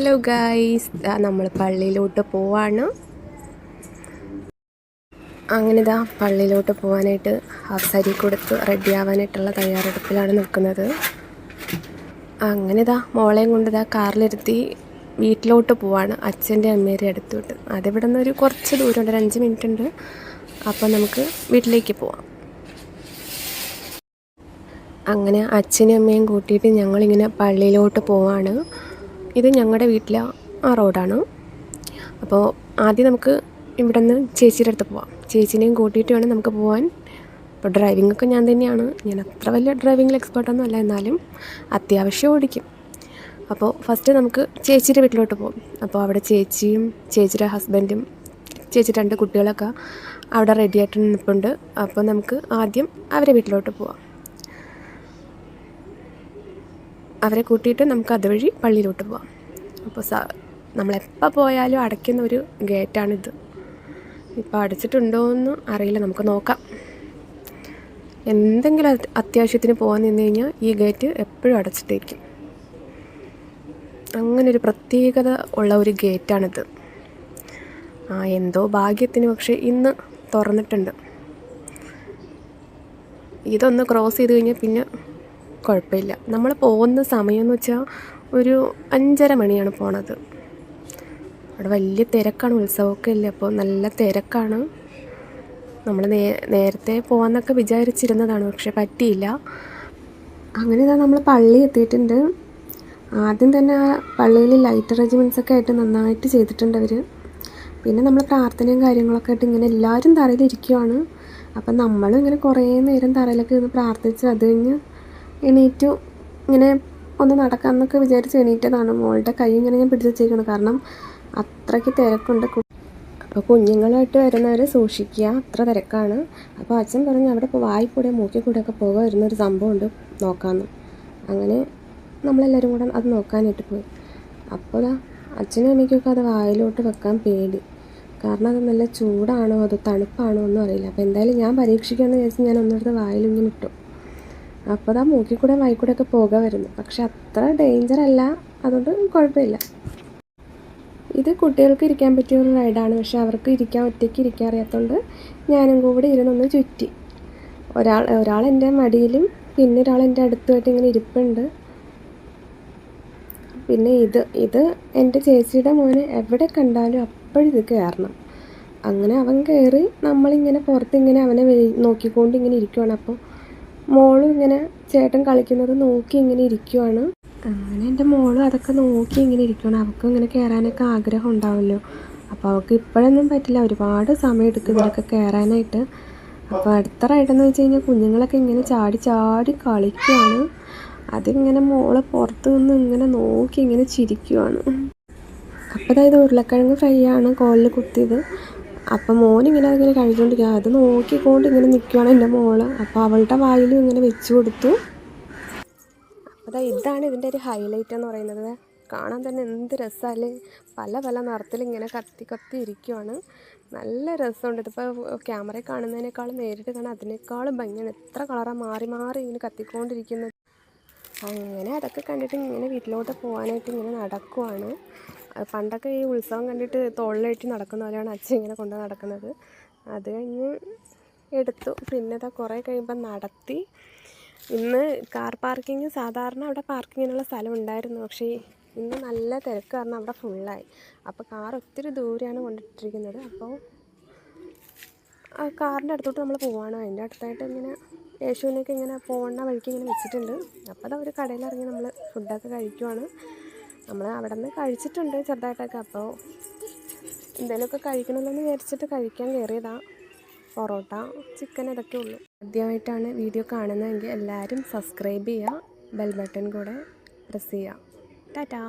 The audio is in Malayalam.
ഹലോ ഗായ്സ് നമ്മൾ പള്ളിയിലോട്ട് പോവാണ്. അങ്ങനെ ഇതാ പള്ളിയിലോട്ട് പോകാനായിട്ട് ഹസരി കൊടുത്ത് റെഡി ആവാനായിട്ടുള്ള തയ്യാറെടുപ്പിലാണ് നിൽക്കുന്നത് അങ്ങനെ ഇതാ മോളെയും കൊണ്ട് ഇതാ കാറിലിരുത്തി വീട്ടിലോട്ട് പോവാണ്. അച്ഛന്റെ അമ്മേരെ അടുത്തോട്ട്. അതിവിടെ നിന്ന് ഒരു കുറച്ച് ദൂരമുണ്ട് ഒരു അഞ്ച് മിനിറ്റ് ഉണ്ട്. അപ്പോൾ നമുക്ക് വീട്ടിലേക്ക് പോവാം. അങ്ങനെ അച്ഛനും അമ്മയും കൂട്ടിയിട്ട് ഞങ്ങളിങ്ങനെ പള്ളിയിലോട്ട് പോവാണ്. ഇത് ഞങ്ങളുടെ വീട്ടിലെ ആ റോഡാണ്. അപ്പോൾ ആദ്യം നമുക്ക് ഇവിടെ നിന്ന് ചേച്ചിയുടെ അടുത്ത് പോവാം. ചേച്ചിനെയും കൂട്ടിയിട്ട് വേണം നമുക്ക് പോകാൻ അപ്പോൾ ഡ്രൈവിംഗ് ഒക്കെ ഞാൻ തന്നെയാണ്. ഞാൻ അത്ര വലിയ ഡ്രൈവിംഗിൽ എക്സ്പേർട്ടൊന്നും അല്ല എന്നാലും അത്യാവശ്യം ഓടിക്കും. അപ്പോൾ ഫസ്റ്റ് നമുക്ക് ചേച്ചിയുടെ വീട്ടിലോട്ട് പോകും അപ്പോൾ അവിടെ ചേച്ചിയും ചേച്ചിയുടെ ഹസ്ബൻഡും ചേച്ചി രണ്ട് കുട്ടികളൊക്കെ അവിടെ റെഡിയായിട്ട് നിൽപ്പുണ്ട് അപ്പോൾ നമുക്ക് ആദ്യം അവരെ വീട്ടിലോട്ട് പോവാം. അവരെ കൂട്ടിയിട്ട് നമുക്ക് അതുവഴി പള്ളിയിലോട്ട് പോവാം. അപ്പോൾ സ നമ്മളെപ്പോൾ പോയാലും അടയ്ക്കുന്ന ഒരു ഗേറ്റാണിത്. ഇപ്പോൾ അടച്ചിട്ടുണ്ടോ എന്ന് അറിയില്ല നമുക്ക് നോക്കാം. എന്തെങ്കിലും അത്യാവശ്യത്തിന് പോകാൻ നിന്ന് കഴിഞ്ഞാൽ ഈ ഗേറ്റ് എപ്പോഴും അടച്ചിട്ടിരിക്കും അങ്ങനെ ഒരു പ്രത്യേകത ഉള്ള ഒരു ഗേറ്റാണിത്. ആ എന്തോ ഭാഗ്യത്തിന് പക്ഷേ ഇന്ന് തുറന്നിട്ടുണ്ട്. ഇതൊന്ന് ക്രോസ് ചെയ്ത് കഴിഞ്ഞാൽ പിന്നെ കുഴപ്പമില്ല. നമ്മൾ പോകുന്ന സമയം എന്ന് വെച്ചാൽ ഒരു അഞ്ചര മണിയാണ് പോണത്. അവിടെ വലിയ തിരക്കാണ് ഉത്സവമൊക്കെ ഇല്ല അപ്പോൾ നല്ല തിരക്കാണ്. നമ്മൾ നേ നേരത്തെ പോകാമെന്നൊക്കെ വിചാരിച്ചിരുന്നതാണ് പക്ഷെ പറ്റിയില്ല. അങ്ങനെ ഇതാ നമ്മൾ പള്ളി എത്തിയിട്ടുണ്ട്. ആദ്യം തന്നെ ആ പള്ളിയിൽ ലൈറ്റ് അറേഞ്ച്മെന്റ്സ് ഒക്കെ ആയിട്ട് നന്നായിട്ട് ചെയ്തിട്ടുണ്ട് അവർ പിന്നെ നമ്മൾ പ്രാർത്ഥനയും കാര്യങ്ങളൊക്കെ ആയിട്ട് ഇങ്ങനെ എല്ലാവരും തറയിലിരിക്കുവാണ്. അപ്പം നമ്മളും ഇങ്ങനെ കുറേ നേരം തറയിലൊക്കെ ഇരുന്ന് പ്രാർത്ഥിച്ച് അത് കഴിഞ്ഞ് എണീറ്റു. ഇങ്ങനെ ഒന്ന് നടക്കാമെന്നൊക്കെ വിചാരിച്ച് എണീറ്റതാണ്. മോളുടെ കൈ ഇങ്ങനെ ഞാൻ പിടിച്ച് വെച്ചേക്കണം. കാരണം അത്രയ്ക്ക് തിരക്കുണ്ട് അപ്പോൾ കുഞ്ഞുങ്ങളായിട്ട് വരുന്നവരെ സൂക്ഷിക്കുക. അത്ര തിരക്കാണ്. അപ്പോൾ അച്ഛൻ പറഞ്ഞു അവിടെ ഇപ്പോൾ വായിക്കൂടെ മൂക്കിൽ കൂടെ ഒക്കെ പോകാൻ വരുന്നൊരു സംഭവമുണ്ട്. നോക്കാമെന്ന് അങ്ങനെ നമ്മളെല്ലാവരും കൂടെ അത് നോക്കാനായിട്ട് പോയി. അപ്പോൾ അച്ഛനും അമ്മയ്ക്കൊക്കെ അത് വായിലോട്ട് വെക്കാൻ പേടി. കാരണം അത് നല്ല ചൂടാണോ അതോ തണുപ്പാണോ ഒന്നും അറിയില്ല. അപ്പോൾ എന്തായാലും ഞാൻ പരീക്ഷിക്കാമെന്ന് വിചാരിച്ച് ഞാൻ ഒന്നിടത്ത് വായിലിങ്ങനെ ഇട്ടു. അപ്പോൾ ആ മൂക്കിൽ കൂടെ വായിക്കൂടെ ഒക്കെ പോകാൻ വരുന്നു. പക്ഷെ അത്ര ഡേഞ്ചർ അല്ല അതുകൊണ്ട് കുഴപ്പമില്ല. ഇത് കുട്ടികൾക്ക് ഇരിക്കാൻ പറ്റിയ ഒരു റൈഡാണ് പക്ഷെ അവർക്ക് ഇരിക്കാൻ ഒറ്റയ്ക്ക് ഇരിക്കാൻ അറിയാത്തതുകൊണ്ട് ഞാനും കൂടെ ഇരുന്നൊന്ന് ചുറ്റി. ഒരാൾ ഒരാൾ എന്റെ മടിയിലും പിന്നെ ഒരാൾ എന്റെ അടുത്തുമായിട്ട് ഇങ്ങനെ ഇരിപ്പുണ്ട്. പിന്നെ ഇത് ഇത് എന്റെ ചേച്ചിയുടെ മോന് എവിടെ കണ്ടാലും അപ്പോഴും ഇത് കയറണം. അങ്ങനെ അവൻ കയറി നമ്മളിങ്ങനെ പുറത്തിങ്ങനെ അവനെ നോക്കിക്കൊണ്ട് ഇങ്ങനെ ഇരിക്കുവാണ്. അപ്പോൾ മോളും ഇങ്ങനെ ചേട്ടൻ കളിക്കുന്നത് നോക്കി ഇങ്ങനെ ഇരിക്കുവാണ്. അങ്ങനെ എന്റെ മോളും അതൊക്കെ നോക്കി ഇങ്ങനെ ഇരിക്കുവാണ്. അവൾക്ക് ഇങ്ങനെ കയറാനൊക്കെ ആഗ്രഹം ഉണ്ടാവുമല്ലോ അപ്പോൾ അവൾക്ക് ഇപ്പോഴൊന്നും പറ്റില്ല. ഒരുപാട് സമയം എടുക്കും ഇതിലൊക്കെ കയറാനായിട്ട് അപ്പോൾ അടുത്ത റൈഡെന്ന് വെച്ച് കഴിഞ്ഞാൽ കുഞ്ഞുങ്ങളൊക്കെ ഇങ്ങനെ ചാടി ചാടി കളിക്കുകയാണ് അതിങ്ങനെ മോളെ പുറത്ത് നിന്ന് ഇങ്ങനെ നോക്കി ഇങ്ങനെ ചിരിക്കുവാണ്. അപ്പോൾ അതായത് ഉരുളക്കിഴങ്ങ് ഫ്രൈ ആണ്. കോലിൽ കുത്തിയത്. അപ്പം മോനിങ്ങനെ അതിങ്ങനെ കഴിച്ചുകൊണ്ടിരിക്കുക അത് നോക്കിക്കൊണ്ട് ഇങ്ങനെ നിൽക്കുകയാണ് എന്റെ മോൾ. അപ്പോൾ അവളുടെ വായിലും ഇങ്ങനെ വെച്ച് കൊടുത്തു. അപ്പോൾ ഇതാണ് ഇതിന്റെ ഒരു ഹൈലൈറ്റ് എന്ന് പറയുന്നത്. കാണാൻ തന്നെ എന്ത് രസമല്ലേ പല പല നിറത്തിൽ ഇങ്ങനെ കത്തി കത്തി ഇരിക്കുവാണ്. നല്ല രസമുണ്ട്. ഇതിപ്പോൾ ക്യാമറയിൽ കാണുന്നതിനേക്കാളും നേരിട്ട് കാണാൻ അതിനേക്കാളും ഭംഗിയാണ്. എത്ര കളറാണ് മാറി മാറി ഇങ്ങനെ കത്തിക്കൊണ്ടിരിക്കുന്നത്. അങ്ങനെ അതൊക്കെ കണ്ടിട്ട് ഇങ്ങനെ വീട്ടിലോട്ട് പോകാനായിട്ട് ഇങ്ങനെ നടക്കുവാണ്. പണ്ടൊക്കെ ഈ ഉത്സവം കണ്ടിട്ട് തോളിലേറ്റി നടക്കുന്ന പോലെയാണ് അച്ഛൻ ഇങ്ങനെ കൊണ്ട് നടക്കുന്നത്. അത് കഴിഞ്ഞ് എടുത്തു. പിന്നെ അതാ കുറേ കഴിയുമ്പോൾ നടത്തി. ഇന്ന് കാർ പാർക്കിങ് സാധാരണ അവിടെ പാർക്കിങ്ങിനുള്ള സ്ഥലം ഉണ്ടായിരുന്നു. പക്ഷേ ഇന്ന് നല്ല തിരക്ക് കാരണം അവിടെ ഫുള്ളായി അപ്പോൾ കാർ ഒത്തിരി ദൂരെയാണ് കൊണ്ടിട്ടിരിക്കുന്നത്. അപ്പോൾ ആ കാറിന്റെ അടുത്തോട്ട് നമ്മൾ പോവാണ്. അതിന്റെ അടുത്തായിട്ട് ഇങ്ങനെ യേശുവിനൊക്കെ ഇങ്ങനെ പോകുന്ന വഴിക്ക് ഇങ്ങനെ വെച്ചിട്ടുണ്ട്. അപ്പോൾ അത് ഒരു കടയിലിറങ്ങി നമ്മൾ ഫുഡൊക്കെ കഴിക്കുവാണ്. നമ്മൾ അവിടെ നിന്ന് കഴിച്ചിട്ടുണ്ട് ചെറുതായിട്ടൊക്കെ. അപ്പോൾ എന്തെങ്കിലുമൊക്കെ കഴിക്കണമല്ലോ വിചാരിച്ചിട്ട് കഴിക്കാൻ കയറിയതാണ് പൊറോട്ട ചിക്കൻ ഇതൊക്കെ ഉള്ളൂ. ആദ്യമായിട്ടാണ് വീഡിയോ കാണുന്നതെങ്കിൽ എല്ലാവരും സബ്സ്ക്രൈബ് ചെയ്യുക ബെൽ ബട്ടൺ കൂടെ പ്രസ് ചെയ്യുക. ടാറ്റാ.